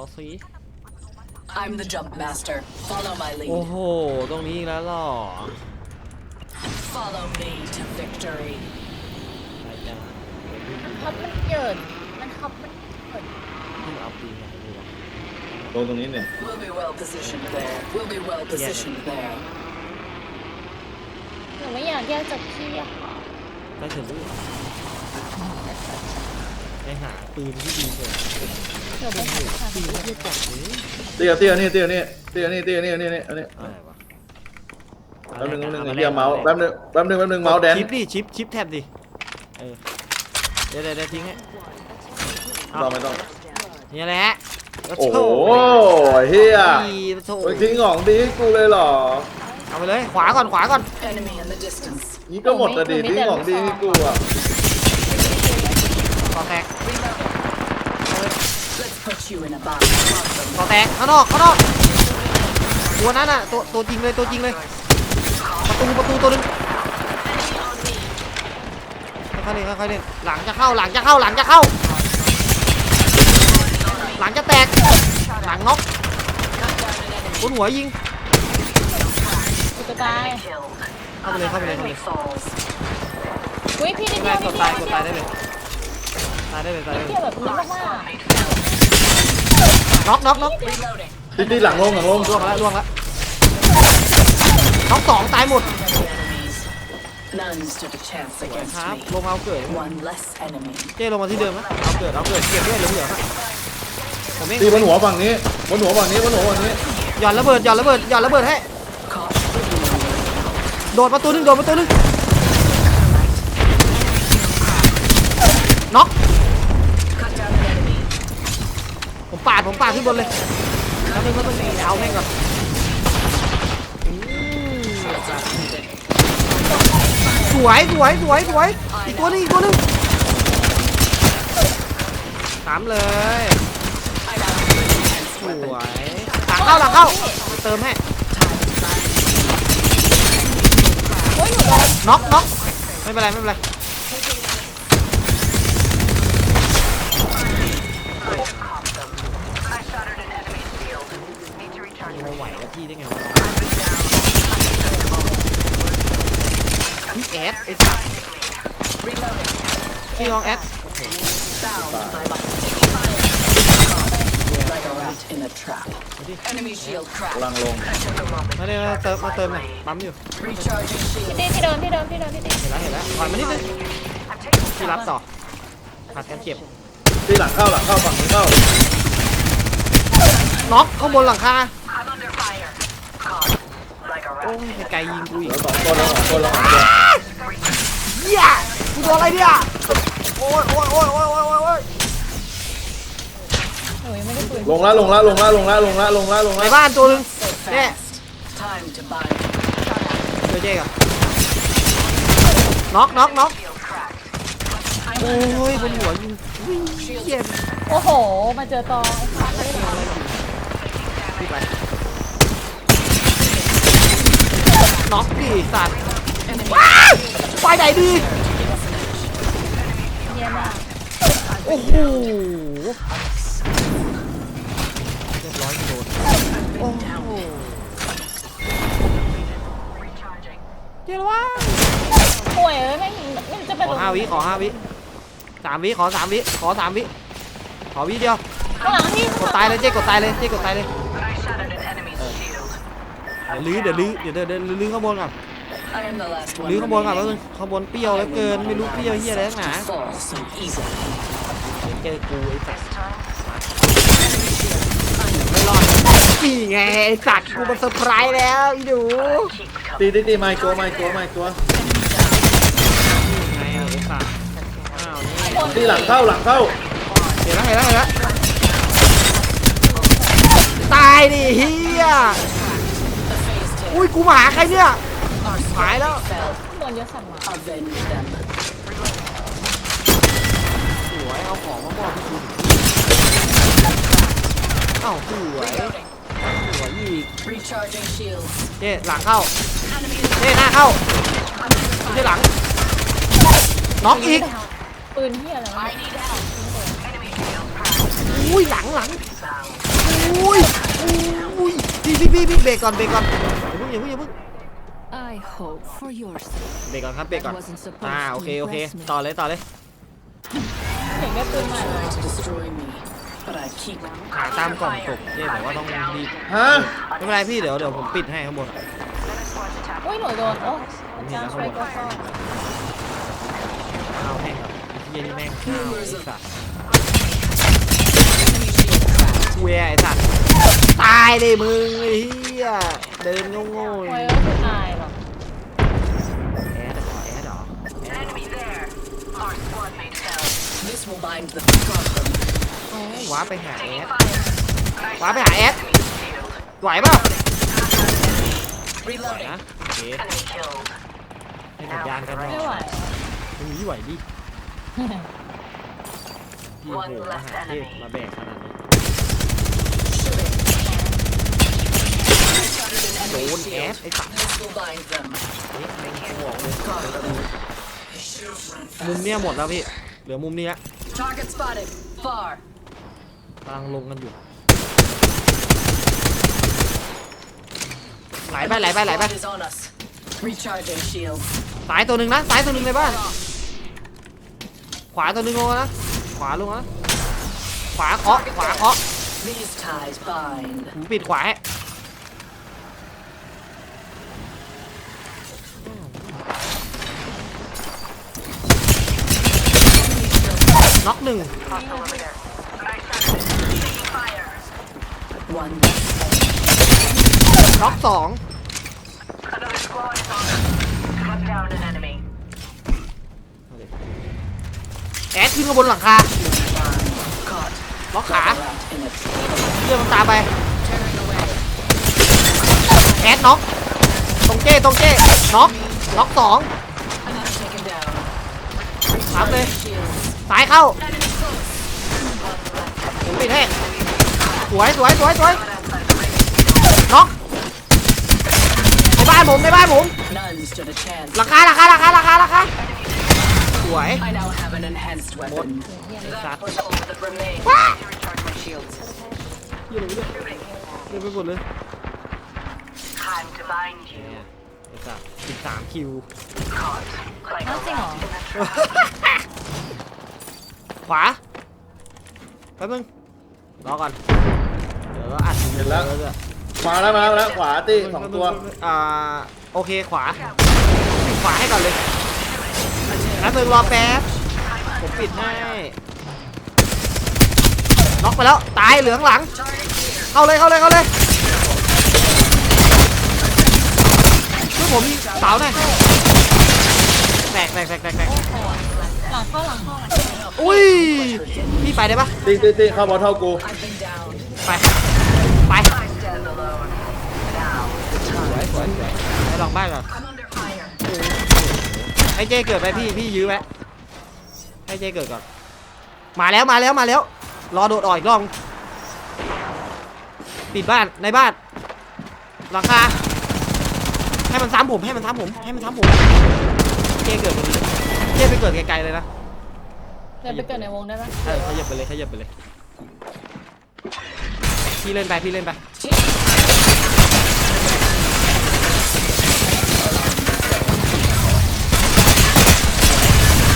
เอาสิ I'm the jump master. Follow my โอ้ lead. โห ตรงนี้อีกแล้วเหรอ Follow me to victory. ไปจ้า ฮอปมันเกิด มันฮอปมันเกิด ที่เอาปีนมาดูวะ ลงตรงนี้เนี่ย We'll be well positioned there. We'll be well positioned there. หนูไม่อยากแยกจากพี่อะค่ะ ไปถึงลูก ไปหาปืนที่ดีเถอะหนูไปหาทางปืนที่จับเลยเตี้ยเตี้ยนี่เตี้ยนี่เตี้ยนี่เตี้ยนี่นี่นี่อันนี้อะไรวะแป๊บนึงแป๊บนึงเรียเมาส์แป๊บนึงแป๊บนึงแป๊บนึงเมาส์แดนชิปดิชิปชิปแท็บดิเออเดี๋ยวเดี๋ยวเดี๋ยวทิ้งให้ต้องไม่ต้องนี่แหละโอ้โหเฮียโถ่ไปทิ้งของดีให้กูเลยเหรอเอาไปเลยขวาก่อนขวาก่อน Enemy in the distance. นี่ก็หมดแต่ดีทิ้งของดีให้กูอะข อแตก Let's put you in a box. ขอแตกข้างนอกข้างนอกตัวนั้นอะตัวตัวจริงเลยตัวจริงเลยประตูประตูตัวหนึงค่อยๆเล่นค่อยๆเล่นหลังจะเข้าหลังจะเข้าหลังจะเข้า หลังจะแตกหลังน็อกบนหัวยิงกูจะตายเข้าไปเลยเข้าไปเลยเข้าไปเลย falls. อุ้ยพี่นิดไม่เดีเป็ยนวไรนิกดดเดีตายยวได้เลย ตายได้เลยตายได้เลยเที่ยวแบบนี้มากน็อกน็อกน็อก Reloading. ตีตีหลังลงหลังลงล่วงแล้วล่วงแล้วน็อกสองตายหมด Enemies. None stood a chance ค against รับ me. ลงเอาเกิด One less enemy. เจ้ลงมาที่เดิมนะเอาเกิดเอาเกิดเก็บด้วยเหลือๆฮะผมเองตีบนหัวฝั่งนี้บนหัวฝั่งนี้บนหัวฝั่งนี้หย่อนระเบิดหย่อนระเบิดหย่อนระเบิดให้ Caught. โดดประตูหนึงโดดประตูหนึงน็อก ปาดผมปาดขึ้นบนเลยแล้วนึงก็ต้องเอาแม่งก่อนอืมสวยสวยสวยสวยอีกตัวหนึงอีกตัวหนึงสามเลยสวยหลังเข้าหลังเข้าเติมให้โอ้ยหนูโดนน็อกน็อกไม่เป็นไรไม่เป็นไร เราไหวกับพี่ได้ไงวะพี่แอดไอ้สัสพี่ ลองแอด Bound by my like a rat in a trap. Enemy shield กำ cracked. ลังลงมาเดี๋ยวมาเติมมาเติมหน่อยปั๊มอยู่ Recharging พี่ shield. ตีที่เดิมที่เดิมที่เดิมพี่ตีเห็นแล้วเห็นแล้วถอยมานิดนึงพี่รับต่อผัดกันเจ็บตีหลังเข้าหลังเข้าฝั่งนี้เข้าน็อกข้างบนหลังคา I'm under fire. Caught like a โอ้ rat. ยไกลยิงกูอีเหกลือสองคนแล้วสองคนแล้วสองคนเหี้ยกูโดนอะไรเนี่ยโอ้ยโอ้ยโอ้ยโอ้ยโอ้ยโอ้ยหนูยังไม่ได้ปืนลงละลงละลงละลงละลงละลงละลงในละบ้านตัวหนึง So เนี่ย fast. Time to buy. เจอเจ๊ก่อนน็อกน็อกน็อกโอ้ยบนหัวยิงวิ่งเหี้ยโอ้โห มาเจอตองไอ้ขาไม่ได้พี่ไปน็อกดิสัตว์ว้าวไปไหนดีเยมากโอ้โหเรียบร้อยโดนโอ้โหเจ๊ละวะป่วยเอ้ยไม่ไม่จะไปขอห้าวิขอห้าวิสามวิขอสามวิขอสามวิขอวิเดียวข้างหลังพี่กดตายเลยเจ๊กดตายเลยเจ๊กดตายเลยเดี๋ยวลื้อเดี๋ยวลื้อเดี๋ยวเดี๋ยวเดี๋ยวลื้อข้างบนก่อน I am the last one. ลื้อข้างบนก่อนแล้ว remaining. ข้างบนเปรี้ยวเหลือเกิน ไม่รู้เปรี้ยวเฮียอะไรนักหนา To fall so easily. เจอกูไอ้สัตว์ไม่รอดนี่ไงไอ้สัตว์กูมันเซอร์ไพรส์แล้วอีดูตีตีตีไม้ตัวไม้ตัวไม้ตัวไงไอ้สัตว์อ้าวนี่ตีหลังเข้าหลังเข้าเห็นแล้วเห็นแล้วเห็นแล้วตายดิเฮีย The phase two. อุ้ยกูมาหาใครเนี่ย Our Phải đó. squad fell. โดนเยอะสั่งมา Avenge them. สวยเอาของมามอบให้กูเอ้าสวยสวยอีก Recharging shields. เจ๊หลังเข้าเจ๊หน้าเข้าเจ๊หลังน็อกอีกปืนที่อะไรวะ I need help. Enemy shield cracked. อุ้ยหลังหลัง Bound. พี่พี่พี่เบรกก่อนเบรกก่อนอย่าเพิ่งอย่าเพิ่งอย่าเพิ่ง I hope for your sake เบรกก่อนครับเบรกก่อน That wasn't supposed อ่า to โอเค โอเค impress me. ต่อเลยต่อเลยเห็นแค่ปืนใหม่ Try to destroy me, but I keep หาตามกล่องตกเจ๊บอกว่าต้องรีบฮะไม่เป็นไรพี่เดี๋ยวเดี๋ยวผมปิดให้ข้างบนอุ้ยหนูโดน โอ้จ้างช่วยก็ซ่อนเอาแม่งครับไอ้เฮียนี่แม่งข้าวไอ้สัตว์เวยไอ้สัตว์ตายเลยมึงไอ้เฮียเดินโง่ๆไว้แอก็คือตายหรอก ดเหรอแอดเหรอ This will bind the problem. ว้าร์ปไปหาแอดว้าร์ปไปหาแอดไหวเปล่า Reloading. นะโอเคให้สัญญาณกันหน่อยไม่ไหวมึงนี่ไหวดิพี่โหมาหาเทพมาแบกขนาดนี้โดนแอดไอ้สัตว์ This will bind them. นี่แม่งกูบอกเลย Got them. มุมเนี้ยหมดแล้วพี่ เหลือมุมนี้ละ Target spotted. Far. กำลังลงกันอยู่ ไหลไปไหลไปไหลไป Squad is on us. Recharging shields. ซ้ายตัวหนึ่งนะซ้ายตัวหนึ่งในบ้าน ขวาตัวหนึ่งลงนะ ขวาลงนะ ขวาเคาะขวาเคาะ These ties bind. ผมปิดขวาให้ น็อกหนึ่ง One. น็อกสองแอดขึ้นข้างบนหลังคา Caught. ล็อกขา Rat in it. เรื่องมันตามไป แอดน็อกตรงเจ้ตรงเจ้น็อกน็อกสอง Taken down. ถามเลย Shields. ซ้ายเข้าผมปิดให้สวยสวยสวยสวยน็อกในบ้านผมในบ้านผมราคาราคาราคาราคาราคาสวย I now have an enhanced weapon. สัตว์ว้าเยี่ยมเลยเยี่ยมไปหมดเลยเนี่ you. ยไอ้สัตว์สิบสามคิว Caught like น่า a จริงเหรอ rat in a trap. ข วาแป๊บนึงรอก่อนเดี๋ยวก็อัดเห็นแล้วเดี๋ยมาแล้วมาแล้วขวาตีสองตัวอ่าโอเคขวาปิดขวาให้ก่อนเลยแป๊บนึงรอแป๊บผมปิดให้น็อกไปแล้วตายเหลืองหลัง เข้าเลยเข้าเลยเข้าเลยช่วยผมยิงเสาหน่อยแตกแตกแตกแตกแตกหลังเข้าหลังเข้า อุ้ยพี่ไปได้ปะตีตีตีเข้าบอลเท่ากู I've been down. ไปไป Stand alone. Now, สวยสวยสวยไปลองบ้านก่อน I'm under fire. ให้เจเกิดไปพี่พี่ยื้อไว้ให้เจเกิดก่อนมาแล้วมาแล้วมาแล้ว รอโดดออกอีกรอบปิดบ้านในบ้านหลังคาให้มันซ้ำผมให้มันซ้ำผมให้มันซ้ำผมเจเกิดตรงนี้เจไปเกิดไกลๆเลยนะ เดินไปเกิดในวงได้ปะเออขยับไปเลยขยับไปเลย พี่เล่นไปพี่เล่นไป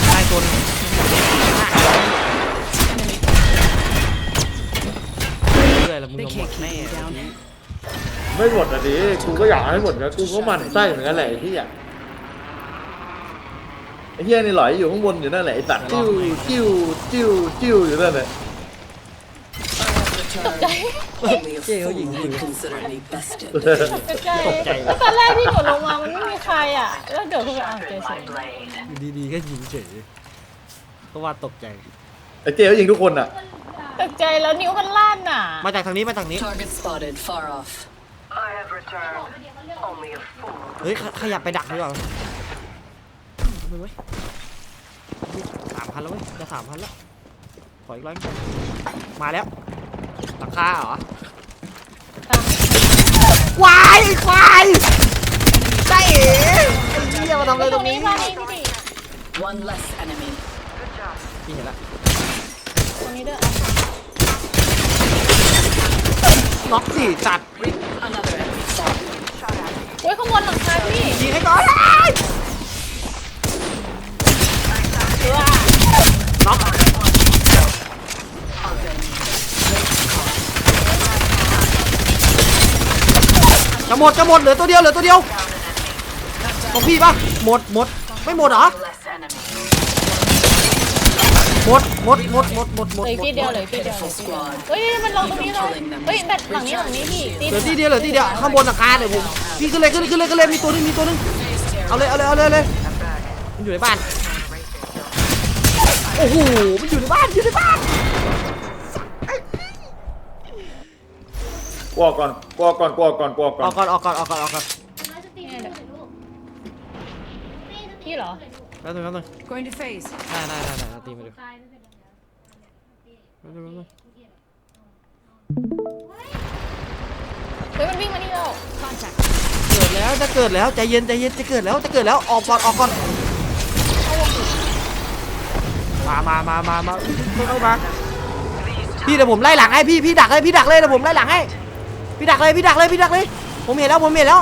ได้ตัวหนึงเรื่อยๆแล้วมึง They ยังหมด can't แน่ keep me down. ไม่หมดอะดิกูก็อยากให้หมดนะกูก็หมั่นไส้เหมือนกันแหละไอ้ที่อะ ไอ้เฮียนี่หลอยอยู่ข้างบนอยู่นั่นแหละไอ้สัตว์จิ้วจิ้วจิ้วจิ้วอยู่นั่นแหละ Only a Yeah, fool you- would you- consider me bested. ตกใจแล้วตอนแรกที่หนูลงมา มันไม่มีใครอะ แล้วเดี๋ยวคืออ้าวเจอเฉ my ย blade. อยู่ดีๆก็ยิงเฉยก็ว่าตกใจ ไอ้เจ๊เขายิงทุกคนอะ ตกใจแล้วนิ้วมันลั่นอะ มาจากทางนี้มาทางนี้ Target spotted. Far off. I have returned. Only a fool เฮ้ยขขยับไปดักดีกว่า มึงเว้ยสามพันแล้วเว้ย จะสามพันแล้ว ขออีกร้อยมาแล้วหลังคาเหรอควายไอ้ควายได้เอ๋ไอ้เหี้ยมาทำอะไรตตรรงงนี้นี้บ้านนี้พี่ดิ One less enemy. พี่เห็นละตรงนี้ด้วยน็อกสี่จัด Another อุ้ยข้างบนหลังคาพี่ยิงให้ก่อน เชื่อ น็อกจะหมดจะหมดเหลือตัวเดียวเหลือตัวเดียวของพี่ปะหมดหมดไม่หมดเหรอ Less enemy. หมดหมดหมดหมดหมดหมเหดลืออีกหมทีดเดียวเหลืออีกทีเดียวเฮ้ยมันลงตรงนี้เลยเฮ้ยแบบหลังนี้หลังนี้พี่ตีเหลือที่เดียวเหลือที่เดียวข้างบนหลังคาเดี๋ยวผมพี่ขึ้นเลยขึ้นเลยขึ้นเลยขึ้นเลยมีตัวนึงมีตัวนึงเอาเลยเอาเลยเอาเลยเอาเลยมันอยู่ในบ้าน โอ้โห มันอยู่ในบ้าน อยู่ในบ้านกลัวก่อนกลัวก่อนกลัวก่อนกลัวก่อออนกก่อนออกก่อนออกก่อนออกก่อนพี่เหรอ แป๊บนึงแป๊บนึง Going to phase. ได้ได้ได้ได้เอาตีมาดูแป๊บนึงแป๊บนึงเฮ้ยมันวิ่งมานี่แล้ว Contact. เกิดแล้วจะเกิดแล้วใจเย็นใจเย็นจะเกิดแล้วจะเกิดแล้วออกก่อนออกก่อน มามามามามาค่อยๆมาพี่เดี๋ยวผมไล่หลังให้พี่พี่ดักเลยพี่ดักเลยเดี๋ยวผมไล่หลังให้พี่ดักเลยพี่ดักเลยพี่ดักเลย ผมเห็นแล้วผมเห็นแล้ว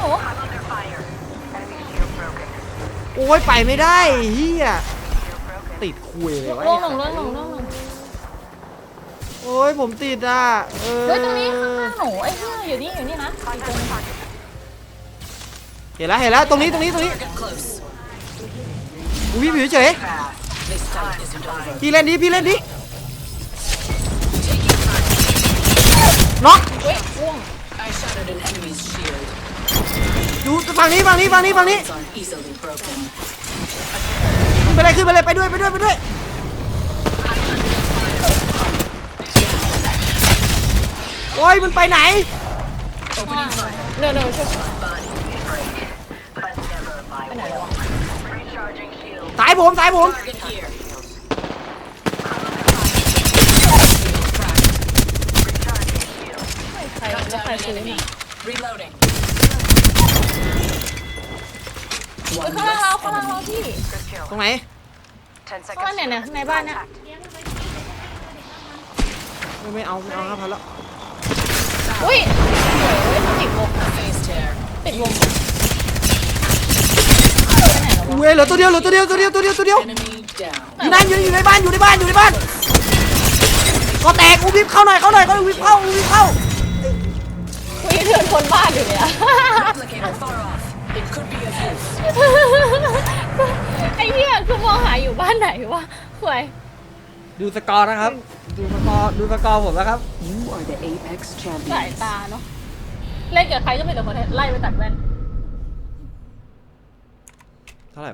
โอ้ I'm under fire. Enemy shield broken. โอ้ยไปไม่ได้เฮียติดคุยเลยวะลงหนึ่งลงหนึ่งลงหนึ่งโอ้ยผมติดอะเออเฮ้ยตรงนี้ข้างๆหนูไอ้เหี้ยอยู่นี่อยู่นี่นะอีกตัวหนึ่งเห็นแล้วเห็นแล้วตรงนี้ตรงนี้ตรงนี้ อุ๊ยพี่อยู่เฉยพี่เล่นดิพี่เล่นดิน็อกอยู่ฝั่งนี้ฝั่งนี้ฝั่งนี้ฝั่งนี้ขึ้นไปเลยขึ้นไปเลยไปด้วยไปด้วยไปด้วยโอ้ยมันไปไหนเร็วเร็วช่วยไปไหนวะ สายผมสายผม Target here. Recharging shield. ใครแล้วใคร Down an ซื้อ enemy. เนี่ย Reloading. เฮ้ย One ข้างล่างเรา less ข้างล่างเรา enemy. พี่ Good kill. ตรงไหน Ten ข้าง seconds. ล่างเนี่ยเนี่ยในบ้านเนี่ยไม่ไม่เอาไม่เอาครับพันแล้วอุ้ยโอ้ยติดวง Phase tear. ติดวง เว้ยเหลือตัวเดียวเหลือตัวเดียวตัวเดียวตัวเดียวตัวเดียว Enemy down. อยู่ไหนอยู่อยู่ในบ้านอยู่ในบ้านอยู่ในบ้านก็แตกอูวิบเข้าหน่อยเข้าหน่อยก็อูวิบเข้าอูวิบเข้าคุยเถื่อนคนบ้านอยู่เนี่ย Replicator far off. It could be of use. ไอ้เหี้ยคือมองหาอยู่บ้านไหนวะห่วยดูสกอร์นะครับ ดูสกอร์ดูสกอร์ผมนะครับ You are the Apex สาย champions. ตาเนาะเล่นกับใครก็เป็นแต่คนไล่ไปตัดแว่น 他来